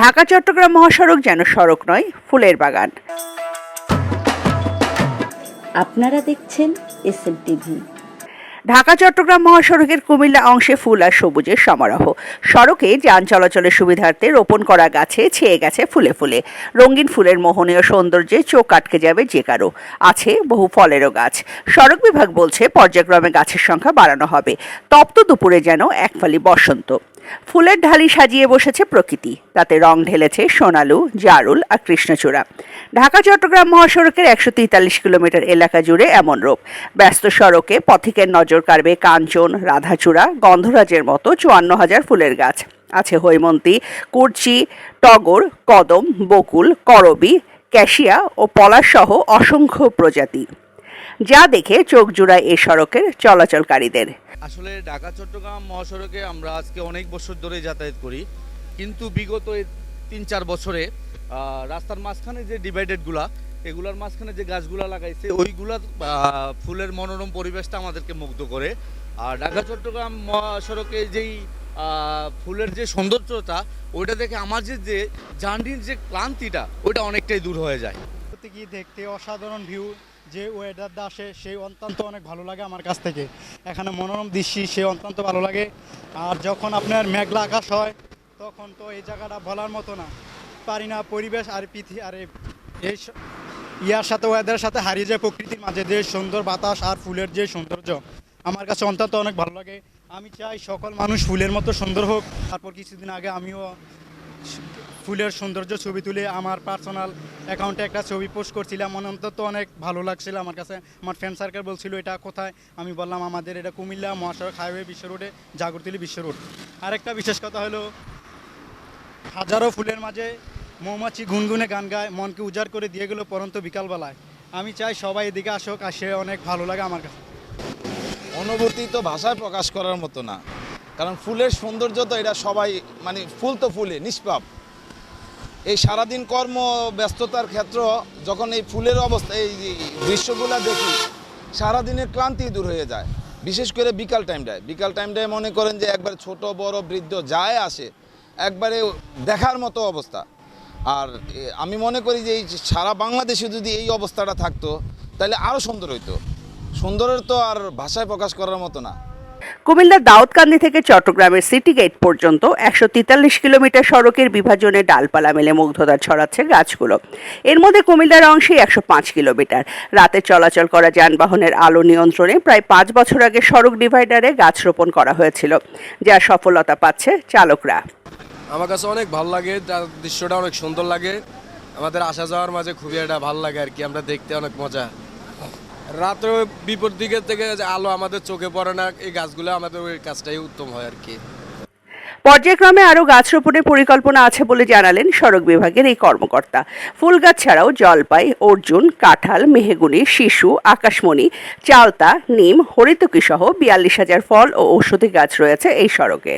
ঢাকা চট্টগ্রাম মহাসড়ক যেন সড়ক নয় ফুলের বাগান। আপনারা দেখছেন S M TV Dhaka Chittagong মহাসড়কের কুমিল্লা অংশে ফুল আর সবুজের সমারোহ। সড়কে যান চলাচলের সুবিধার্থে রোপণ করা গাছে ছেয়ে গেছে ফুলে ফুলে। রঙিন ফুলের মোহনীয় সৌন্দর্যে চোখ আটকে যাবে যে কারও। আছে বহু ফলেরও গাছ। সড়ক বিভাগ বলছে পর্যায়ক্রমে গাছের সংখ্যা বাড়ানো হবে। তপ্ত দুপুরে যেন একফালি বসন্ত। ফুলের ঢালি সাজিয়ে বসেছে প্রকৃতি। তাতে রং ঢেলেছে সোনালু, জারুল আর কৃষ্ণচূড়া। ঢাকা, চট্টগ্রাম মহাসড়কের একশো তেতাল্লিশ কিলোমিটার এলাকা জুড়ে এমন রূপ। ব্যস্ত সড়কে পথিকের নজর কাড়বে কাঞ্চন, রাধাচূড়া, গন্ধরাজের মতো চুয়ান্ন হাজার ফুলের গাছ। আছে হৈমন্তী, কুর্চি, টগর, কদম, বকুল, করবি, ক্যাশিয়া ও পলাশ সহ অসংখ্য প্রজাতি। যা দেখে চোখ জুড়ায় এ সড়কের চলাচলকারীদের। আসলে ঢাকা, চট্টগ্রাম মহাসড়কে আমরা আজকে অনেক বছর ধরে যাতায়াত করি। কিন্তু বিগত তিন চার বছরে রাস্তার মাঝখানে যে ডিভাইডেডগুলা, এগুলার মাঝখানে যে গাছগুলা লাগাইছে, ওইগুলা ফুলের মনোরম পরিবেশটা আমাদেরকে মুগ্ধ করে। আর ঢাকা, চট্টগ্রাম মহাসড়কে যেই ফুলের যে সৌন্দর্যতা, ওইটা দেখে আমার যে যে জার্নির যে ক্লান্তিটা, ওইটা অনেকটাই দূর হয়ে যায়। গিয়ে দেখতে অসাধারণ ভিউ যে ওয়েদারটা আসে, সেই অত্যন্ত অনেক ভালো লাগে আমার কাছ থেকে। এখানে মনোরম দৃশ্য, সে অত্যন্ত ভালো লাগে। আর যখন আপনার মেঘলা আকাশ হয়, তখন তো এই জায়গাটা বলার মতো না। পারি না পরিবেশ আর পৃথিবী আর এই- ইয়ার সাথে ওয়েদারের সাথে হারিয়ে যায় প্রকৃতির মাঝে। যে সুন্দর, বাতাস আর ফুলের যে সৌন্দর্য, আমার কাছে অত্যন্ত অনেক ভালো লাগে। আমি চাই সকল মানুষ ফুলের মতো সুন্দর হোক। তারপর কিছুদিন আগে আমিও ফুলের সৌন্দর্য ছবি তুলে আমার পার্সোনাল অ্যাকাউন্টে একটা ছবি পোস্ট করছিলাম। মনে অন্তত অনেক ভালো লাগছিল আমার কাছে। আমার ফ্রেন্ড সার্কেল বলছিল, এটা কোথায়? আমি বললাম, আমাদের এটা কুমিল্লা মহাসড়ক হাইওয়ে বিশ্ব রোডে জাগরতলি বিশ্ব রোড আরেকটা বিশেষ কথা হলো, হাজারো ফুলের মাঝে মৌমাছি গুনগুনে গান গায়, মনকে উজাড় করে দিয়ে গেল পরন্ত বিকালবেলায়। আমি চাই সবাই এদিকে আসুক আসে অনেক ভালো লাগে আমার কাছে। অনুভূতি তো ভাষায় প্রকাশ করার মতো না। কারণ ফুলের সৌন্দর্য তো এটা সবাই মানে ফুল তো ফুলে নিষ্পাপ। এই সারাদিন কর্ম, ব্যস্ততার ক্ষেত্র, যখন এই ফুলের অবস্থা, এই দৃশ্যগুলো দেখি, সারাদিনের ক্লান্তি দূর হয়ে যায়। বিশেষ করে বিকাল টাইমটায় বিকাল টাইমটায় মনে করেন যে একবার ছোট, বড় বৃদ্ধ যায় আসে, একবারে দেখার মতো অবস্থা। আর আমি মনে করি যে এই সারা বাংলাদেশে যদি এই অবস্থাটা থাকতো, তাহলে আরও সুন্দর হইতো। সুন্দরের তো আর ভাষায় প্রকাশ করার মতো না। কুমিল্লার দাউদকান্দি থেকে চট্টগ্রামের সিটি গেট পর্যন্ত একশো তেতাল্লিশ কিলোমিটার সড়কের বিভাজনে ডালপালা মেলে মুগ্ধতা ছড়াচ্ছে গাছগুলো। এর মধ্যে কুমিল্লার অংশে একশো পাঁচ কিলোমিটার। রাতে চলাচল করা যানবাহনের আলো নিয়ন্ত্রণে প্রায় পাঁচ বছর আগে সড়ক ডিভাইডারে গাছ রোপণ করা হয়েছিল, যার সফলতা পাচ্ছে চালকরা। আমার কাছে অনেক ভালো লাগে দৃশ্যটা অনেক সুন্দর লাগে। আমাদের আসা যাওয়ার মাঝে খুবই একটা ভালো লাগে আর কি, আমরা দেখতে অনেক মজা। রাত্রে বিপদ দিকের থেকে আলো আমাদের চোখে পড়ে না, এই গাছগুলো আমাদের ওই কাজটাই উত্তম হয় আর কি। পর্যায়ক্রমে আরও গাছ রোপণের পরিকল্পনা আছে বলে জানালেন সড়ক বিভাগের এই কর্মকর্তা। ফুল গাছ ছাড়াও জলপাই, অর্জুন, কাঁঠাল, মেহেগুনি, শিশু, আকাশমণি, চালতা, নিম, হরিতকি সহ বিয়াল্লিশ হাজার ফল ও ঔষধি গাছ রয়েছে এই সড়কে।